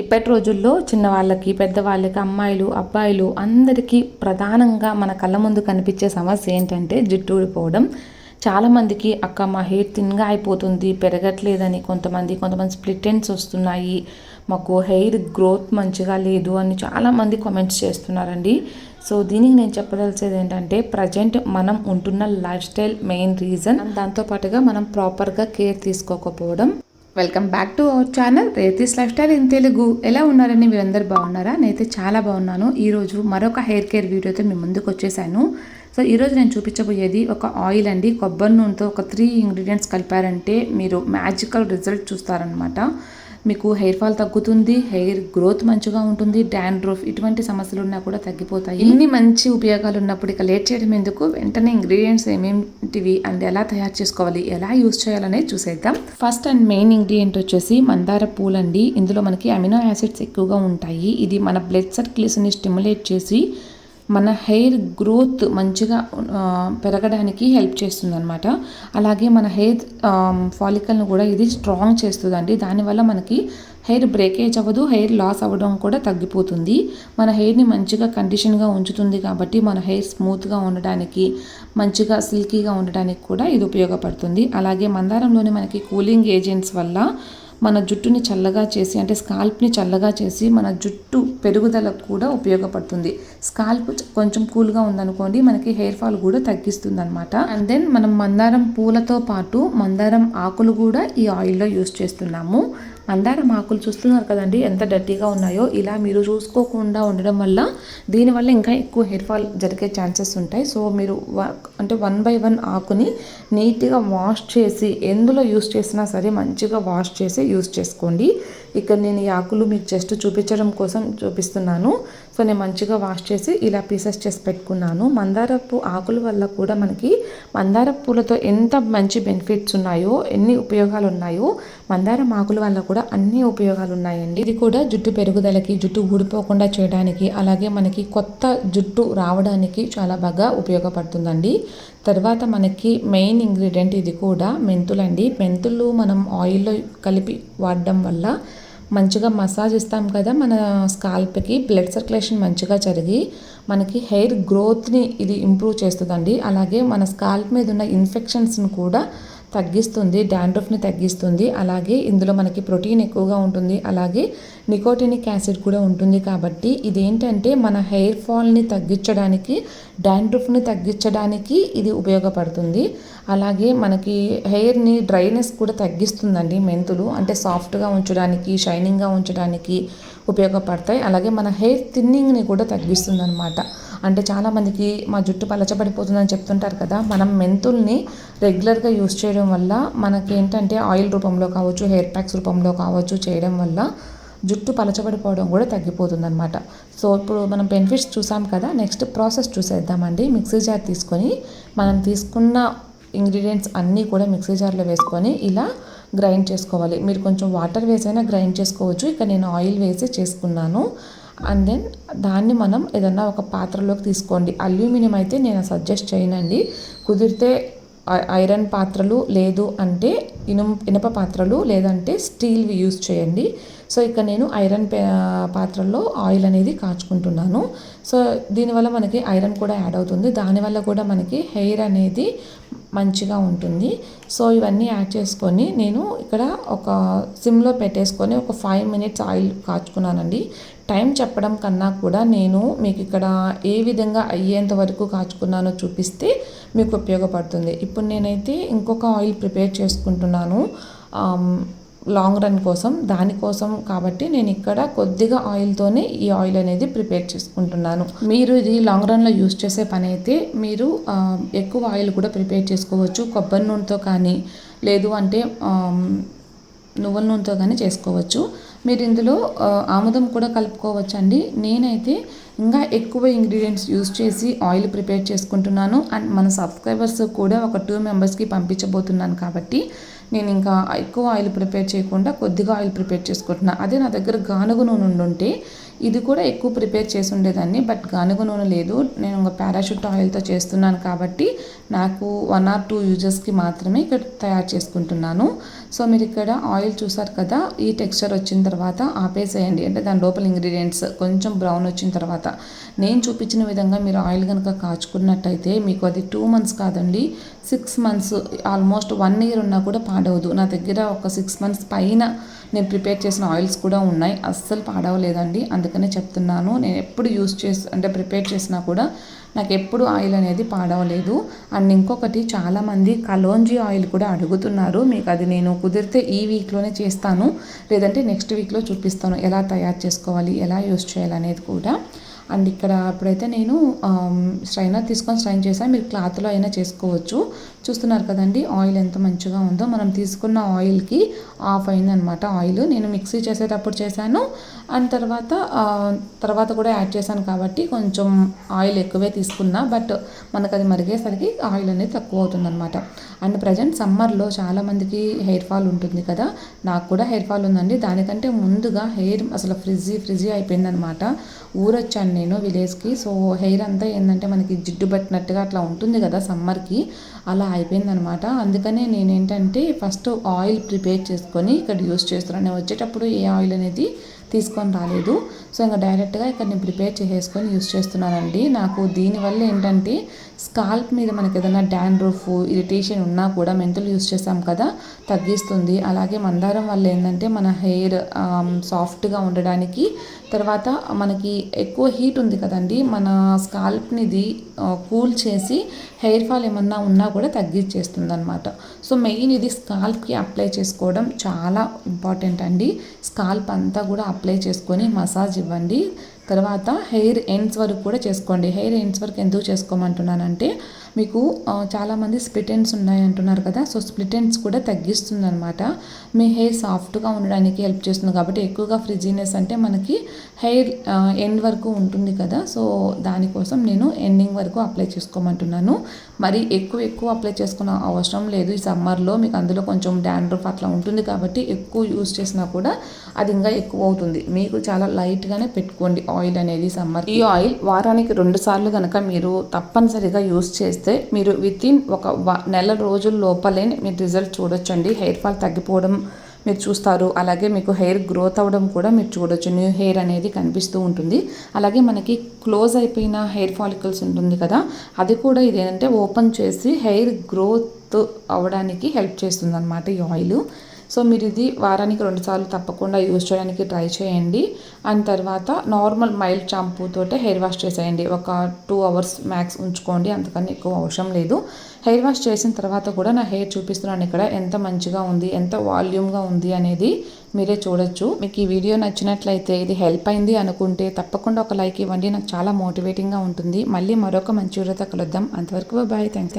ఇప్పటి రోజుల్లో చిన్నవాళ్ళకి పెద్దవాళ్ళకి అమ్మాయిలు అబ్బాయిలు అందరికీ ప్రధానంగా మన కళ్ళ ముందు కనిపించే సమస్య ఏంటంటే జుట్టు ఊడిపోవడం. చాలామందికి అక్క మా హెయిర్ థిన్గా అయిపోతుంది పెరగట్లేదని కొంతమంది కొంతమంది స్ప్లిట్ ఎండ్స్ వస్తున్నాయి మాకు హెయిర్ గ్రోత్ మంచిగా లేదు అని చాలామంది కామెంట్స్ చేస్తున్నారండి. సో దీనికి నేను చెప్పదలిచేది ఏంటంటే ప్రజెంట్ మనం ఉంటున్న లైఫ్ స్టైల్ మెయిన్ రీజన్. దాంతోపాటుగా మనం ప్రాపర్గా కేర్ తీసుకోకపోవడం. Welcome back to our channel Rethi's lifestyle in Telugu ఎలా ఉన్నారని మీరందరూ బాగున్నారా? నేనైతే చాలా బాగున్నాను. ఈరోజు మరొక హెయిర్ కేర్ వీడియోతో మీ ముందుకు వచ్చేసాను. సో ఈరోజు నేను చూపించబోయేది ఒక ఆయిల్ అండి. కొబ్బరి నూనెతో ఒక త్రీ ఇంగ్రీడియంట్స్ కలిపారంటే మీరు మ్యాజికల్ రిజల్ట్ చూస్తారనమాట మీకు హెయిర్ ఫాల్ తగ్గుతుంది హెయిర్ గ్రోత్ మంచిగా ఉంటుంది డాండ్రఫ్ ఇటువంటి సమస్యలు ఉన్నా కూడా తగ్గిపోతాయి. ఇన్ని మంచి ఉపయోగాలు ఉన్నప్పుడు ఇక లేట్ చేయడం ఎందుకు? వెంటనే ఇంగ్రీడియంట్స్ ఏమేమిటివి అండ్ ఎలా తయారు చేసుకోవాలి ఎలా యూస్ చేయాలనేది చూసేద్దాం. ఫస్ట్ అండ్ మెయిన్ ఇంగ్రీడియంట్ వచ్చేసి మందార పూలండి. ఇందులో మనకి అమినో యాసిడ్స్ ఎక్కువగా ఉంటాయి. ఇది మన బ్లడ్ సర్క్యులేషన్ని స్టిమ్యులేట్ చేసి మన హెయిర్ గ్రోత్ మంచిగా పెరగడానికి హెల్ప్ చేస్తుంది అనమాట అలాగే మన హెయిర్ ఫాలికల్ను కూడా ఇది స్ట్రాంగ్ చేస్తుందండి. దానివల్ల మనకి హెయిర్ బ్రేకేజ్ అవ్వదు హెయిర్ లాస్ అవ్వడం కూడా తగ్గిపోతుంది. మన హెయిర్ని మంచిగా కండిషన్గా ఉంచుతుంది కాబట్టి మన హెయిర్ స్మూత్గా ఉండడానికి మంచిగా సిల్కీగా ఉండడానికి కూడా ఇది ఉపయోగపడుతుంది. అలాగే మందారంలోని మనకి కూలింగ్ ఏజెంట్స్ వల్ల మన జుట్టుని చల్లగా చేసి అంటే స్కాల్ప్ని చల్లగా చేసి మన జుట్టు పెరుగుదలకు కూడా ఉపయోగపడుతుంది. స్కాల్ప్ కొంచెం కూల్గా ఉందనుకోండి మనకి హెయిర్ ఫాల్ కూడా తగ్గిస్తుంది అనమాట అండ్ దెన్ మనం మందారం పూలతో పాటు మందారం ఆకులు కూడా ఈ ఆయిల్లో యూస్ చేస్తున్నాము. మందారం ఆకులు చూస్తున్నారు కదండి ఎంత డర్టీగా ఉన్నాయో. ఇలా మీరు చూసుకోకుండా ఉండడం వల్ల దీనివల్ల ఇంకా ఎక్కువ హెయిర్ ఫాల్ జరిగే ఛాన్సెస్ ఉంటాయి. సో మీరు వ- అంటే వన్ బై వన్ ఆకుని నీట్గా వాష్ చేసి ఎందులో యూస్ చేసినా సరే మంచిగా వాష్ చేసి యూస్ చేసుకోండి. ఇక్కడ నేను ఈ ఆకులు మీకు జస్ట్ చూపించడం కోసం చూపిస్తున్నాను. సో నేను మంచిగా వాష్ చేసి ఇలా పీసెస్ చేసి పెట్టుకున్నాను. మందారపు ఆకుల వల్ల కూడా మనకి మందార పూలతో ఎంత మంచి బెనిఫిట్స్ ఉన్నాయో ఎన్ని ఉపయోగాలు ఉన్నాయో మందారం ఆకుల వల్ల కూడా అన్ని ఉపయోగాలు ఉన్నాయండి ఇది కూడా జుట్టు పెరుగుదలకి జుట్టు ఊడిపోకుండా చేయడానికి అలాగే మనకి కొత్త జుట్టు రావడానికి చాలా బాగా ఉపయోగపడుతుందండి. తర్వాత మనకి మెయిన్ ఇంగ్రీడియంట్ ఇది కూడా మెంతులండి. మెంతులు మనం ఆయిల్లో కలిపి వాడడం వల్ల మంచిగా మసాజ్ ఇస్తాం కదా మన స్కాల్ప్కి బ్లడ్ సర్క్యులేషన్ మంచిగా జరిగి మనకి హెయిర్ గ్రోత్ని ఇది ఇంప్రూవ్ చేస్తుందండి. అలాగే మన స్కాల్ప్ మీద ఉన్న ఇన్ఫెక్షన్స్ని కూడా తగ్గిస్తుంది డాండ్రఫ్ని తగ్గిస్తుంది. అలాగే ఇందులో మనకి ప్రోటీన్ ఎక్కువగా ఉంటుంది. అలాగే నికోటినిక్ యాసిడ్ కూడా ఉంటుంది కాబట్టి ఇదేంటంటే మన హెయిర్ ఫాల్ని తగ్గించడానికి డాండ్రఫ్ని తగ్గించడానికి ఇది ఉపయోగపడుతుంది. అలాగే మనకి హెయిర్ని డ్రైనెస్ కూడా తగ్గిస్తుందండి మెంతులు. అంటే సాఫ్ట్గా ఉంచడానికి షైనింగ్గా ఉంచడానికి ఉపయోగపడతాయి. అలాగే మన హెయిర్ థిన్నింగ్ని కూడా తగ్గిస్తుంది అనమాట అంటే చాలామందికి మా జుట్టు పలచబడిపోతుందని చెప్తుంటారు కదా మనం మెంతుల్ని రెగ్యులర్గా యూస్ చేయడం వల్ల మనకి ఏంటంటే ఆయిల్ రూపంలో కావచ్చు హెయిర్ ప్యాక్స్ రూపంలో కావచ్చు చేయడం వల్ల జుట్టు పలచబడిపోవడం కూడా తగ్గిపోతుంది అనమాట సో ఇప్పుడు మనం బెనిఫిట్స్ చూసాం కదా నెక్స్ట్ ప్రాసెస్ చూసేద్దామండి. మిక్సీ జార్ తీసుకొని మనం తీసుకున్న ఇంగ్రీడియంట్స్ అన్నీ కూడా మిక్సీ జార్లో వేసుకొని ఇలా గ్రైండ్ చేసుకోవాలి. మీరు కొంచెం వాటర్ వేసైనా గ్రైండ్ చేసుకోవచ్చు. ఇక నేను ఆయిల్ వేసి చేసుకున్నాను. అండ్ దెన్ దాన్ని మనం ఏదన్నా ఒక పాత్రలోకి తీసుకోండి. అల్యూమినియం అయితే నేను సజెస్ట్ చేయనండి. కుదిరితే ఐ- ఐరన్ పాత్రలు లేదు అంటే ఇనుము ఇనప పాత్రలు లేదంటే స్టీల్వి యూజ్ చేయండి. సో ఇక్కడ నేను ఐరన్ పే- పాత్రలో ఆయిల్ అనేది కాచుకుంటున్నాను. సో దీనివల్ల మనకి ఐరన్ కూడా యాడ్ అవుతుంది. దానివల్ల కూడా మనకి హెయిర్ అనేది మంచిగా ఉంటుంది. సో ఇవన్నీ యాడ్ చేసుకొని నేను ఇక్కడ ఒక సిమ్లో పెట్టేసుకొని ఒక ఫైవ్ మినిట్స్ ఆయిల్ కాచుకున్నానండి. టైం చెప్పడం కన్నా కూడా నేను మీకు ఇక్కడ ఏ విధంగా అయ్యేంత వరకు కాచుకున్నానో చూపిస్తే మీకు ఉపయోగపడుతుంది. ఇప్పుడు నేనైతే ఇంకొక ఆయిల్ ప్రిపేర్ చేసుకుంటున్నాను. లాంగ్ రన్ కోసం దానికోసం కాబట్టి నేను ఇక్కడ కొద్దిగా ఆయిల్తోనే ఈ ఆయిల్ అనేది ప్రిపేర్ చేసుకుంటున్నాను. మీరు ఇది లాంగ్ రన్లో యూస్ చేసే పని అయితే మీరు ఎక్కువ ఆయిల్ కూడా ప్రిపేర్ చేసుకోవచ్చు. కొబ్బరి నూనెతో కానీ లేదు అంటే నువ్వుల నూనెతో కానీ చేసుకోవచ్చు. మీరు ఇందులో ఆముదం కూడా కలుపుకోవచ్చు అండి నేనైతే ఇంకా ఎక్కువ ఇంగ్రీడియంట్స్ యూస్ చేసి ఆయిల్ ప్రిపేర్ చేసుకుంటున్నాను. అండ్ మన సబ్స్క్రైబర్స్ కూడా ఒక టూ మెంబర్స్కి పంపించబోతున్నాను కాబట్టి నేను ఇంకా ఎక్కువ ఆయిల్ ప్రిపేర్ చేయకుండా కొద్దిగా ఆయిల్ ప్రిపేర్ చేసుకుంటున్నాను అదే నా దగ్గర గానుగ నూనె ఉండుంటే ఇది కూడా ఎక్కువ ప్రిపేర్ చేసి ఉండేదాన్ని బట్ గానుగ నూనె లేదు. నేను ఒక పారాషూట్ ఆయిల్తో చేస్తున్నాను కాబట్టి నాకు వన్ ఆర్ టూ యూజెస్కి మాత్రమే ఇక్కడ తయారు చేసుకుంటున్నాను. సో మీరు ఇక్కడ ఆయిల్ చూసారు కదా ఈ టెక్స్చర్ వచ్చిన తర్వాత ఆపేసేయండి. అంటే దాని లోపల ఇంగ్రీడియంట్స్ కొంచెం బ్రౌన్ వచ్చిన తర్వాత. నేను చూపించిన విధంగా మీరు ఆయిల్ కనుక కాచుకున్నట్టయితే మీకు అది టూ మంత్స్ కాదండి six months almost one year ఉన్నా కూడా పాడవదు. నా దగ్గర ఒక సిక్స్ మంత్స్ పైన నేను ప్రిపేర్ చేసిన ఆయిల్స్ కూడా ఉన్నాయి. అస్సలు పాడవలేదండి. అందుకనే చెప్తున్నాను. నేను ఎప్పుడు యూస్ చేసి అంటే ప్రిపేర్ చేసినా కూడా నాకు ఎప్పుడు ఆయిల్ అనేది పాడవలేదు. అండ్ ఇంకొకటి చాలామంది కలోంజీ ఆయిల్ కూడా అడుగుతున్నారు. మీకు అది నేను కుదిరితే ఈ వీక్లోనే చేస్తాను. లేదంటే నెక్స్ట్ వీక్లో చూపిస్తాను. ఎలా తయారు చేసుకోవాలి? ఎలా యూస్ చేయాలనేది కూడా. అండ్ ఇక్కడ అప్పుడైతే నేను స్ట్రైనర్ తీసుకొని స్ట్రైన్ చేశాను. మీరు క్లాత్లో అయినా చేసుకోవచ్చు. చూస్తున్నారు కదండి ఆయిల్ ఎంత మంచిగా ఉందో. మనం తీసుకున్న ఆయిల్కి ఆఫ్ అయిందనమాట ఆయిల్. నేను మిక్సీ చేసేటప్పుడు చేశాను. అండ్ తర్వాత తర్వాత కూడా యాడ్ చేశాను కాబట్టి కొంచెం ఆయిల్ ఎక్కువే తీసుకున్నా. బట్ మనకు అది మరిగేసరికి ఆయిల్ అనేది తక్కువ అవుతుందన్నమాట అండ్ ప్రజెంట్ సమ్మర్లో చాలామందికి హెయిర్ ఫాల్ ఉంటుంది కదా. నాకు కూడా హెయిర్ ఫాల్ ఉందండి. దానికంటే ముందుగా హెయిర్ అసలు ఫ్రిజ్జీ ఫ్రిజ్జీ అయిపోయిందనమాట. ఊరొచ్చాను. నేను విలేజ్కి. సో హెయిర్ అంతా ఏంటంటే మనకి జిడ్డు పట్టినట్టుగా అట్లా ఉంటుంది కదా సమ్మర్కి. అలా అయిపోయిందనమాట. అందుకనే నేను ఏంటంటే ఫస్ట్ ఆయిల్ ప్రిపేర్ చేసుకొని ఇక్కడ యూస్ చేస్తున్నాను నేను వచ్చేటప్పుడు ఏ ఆయిల్ అనేది తీసుకొని రాలేదు. సో ఇంకా డైరెక్ట్గా ఇక్కడ నేను ప్రిపేర్ చేసేసుకొని యూస్ చేస్తున్నానండి. నాకు దీనివల్ల ఏంటంటే స్కాల్ప్ మీద మనకి ఏదైనా డాండ్రూఫ్ ఇరిటేషన్ ఉన్నా కూడా మెంతులు యూస్ చేస్తాం కదా తగ్గిస్తుంది. అలాగే మందారం వల్ల ఏంటంటే మన హెయిర్ సాఫ్ట్గా ఉండడానికి తర్వాత మనకి ఎక్కువ హీట్ ఉంది కదండి మన స్కాల్ప్నిది కూల్ చేసి హెయిర్ ఫాల్ ఏమన్నా ఉన్నా కూడా తగ్గించేస్తుంది అనమాట సో మెయిన్ ఇది స్కాల్ప్కి అప్లై చేసుకోవడం చాలా ఇంపార్టెంట్ అండి. స్కాల్ప్ అంతా కూడా అప్లై చేసుకొని మసాజ్ ఇవ్వండి. తర్వాత హెయిర్ ఎండ్స్ వరకు కూడా చేసుకోండి. హెయిర్ ఎండ్స్ వరకు ఎందుకు చేసుకోమంటున్నానంటే మీకు చాలామంది స్ప్లిటెన్స్ ఉన్నాయి అంటున్నారు కదా సో స్ప్లిటెన్స్ కూడా తగ్గిస్తుంది అనమాట మీ హెయిర్ సాఫ్ట్గా ఉండడానికి హెల్ప్ చేస్తుంది కాబట్టి ఎక్కువగా ఫ్రిజీనెస్ అంటే మనకి హెయిర్ ఎండ్ వరకు ఉంటుంది కదా సో దానికోసం నేను ఎండింగ్ వరకు అప్లై చేసుకోమంటున్నాను. మరి ఎక్కువ ఎక్కువ అప్లై చేసుకున్న అవసరం లేదు ఈ సమ్మర్లో మీకు అందులో కొంచెం డాండ్రఫ్ అట్లా ఉంటుంది కాబట్టి ఎక్కువ యూస్ చేసినా కూడా అది ఇంకా ఎక్కువ అవుతుంది. మీకు చాలా లైట్గానే పెట్టుకోండి ఆయిల్ అనేది సమ్మర్ ఈ ఆయిల్ వారానికి రెండు సార్లు కనుక మీరు తప్పనిసరిగా యూస్ చేస్తే మీరు వితిన్ ఒక నెల రోజుల లోపలే మీరు రిజల్ట్ చూడొచ్చండి. హెయిర్ ఫాల్ తగ్గిపోవడం మీరు చూస్తారు. అలాగే మీకు హెయిర్ గ్రోత్ అవ్వడం కూడా మీరు చూడొచ్చు. న్యూ హెయిర్ అనేది కనిపిస్తూ ఉంటుంది. అలాగే మనకి క్లోజ్ అయిపోయిన హెయిర్ ఫాలికల్స్ ఉంటుంది కదా అది కూడా ఇదేంటంటే ఓపెన్ చేసి హెయిర్ గ్రోత్ అవ్వడానికి హెల్ప్ చేస్తుంది అనమాట ఈ ఆయిల్ సో మీరు ఇది వారానికి రెండుసార్లు తప్పకుండా యూజ్ చేయడానికి ట్రై చేయండి. అండ్ తర్వాత నార్మల్ మైల్డ్ షాంపూతోటే హెయిర్ వాష్ చేసేయండి. ఒక టూ అవర్స్ మ్యాక్స్ ఉంచుకోండి అంతకన్నా ఎక్కువ అవసరం లేదు. హెయిర్ వాష్ చేసిన తర్వాత కూడా నా హెయిర్ చూపిస్తున్నాను ఇక్కడ ఎంత మంచిగా ఉంది ఎంత వాల్యూమ్గా ఉంది అనేది మీరే చూడొచ్చు. మీకు ఈ వీడియో నచ్చినట్లయితే ఇది హెల్ప్ అయింది అనుకుంటే తప్పకుండా ఒక లైక్ ఇవ్వండి. నాకు చాలా మోటివేటింగ్గా ఉంటుంది. మళ్ళీ మరొక మంచి వీడియోతో కలుద్దాం. అంతవరకు బాయ్ థ్యాంక్స్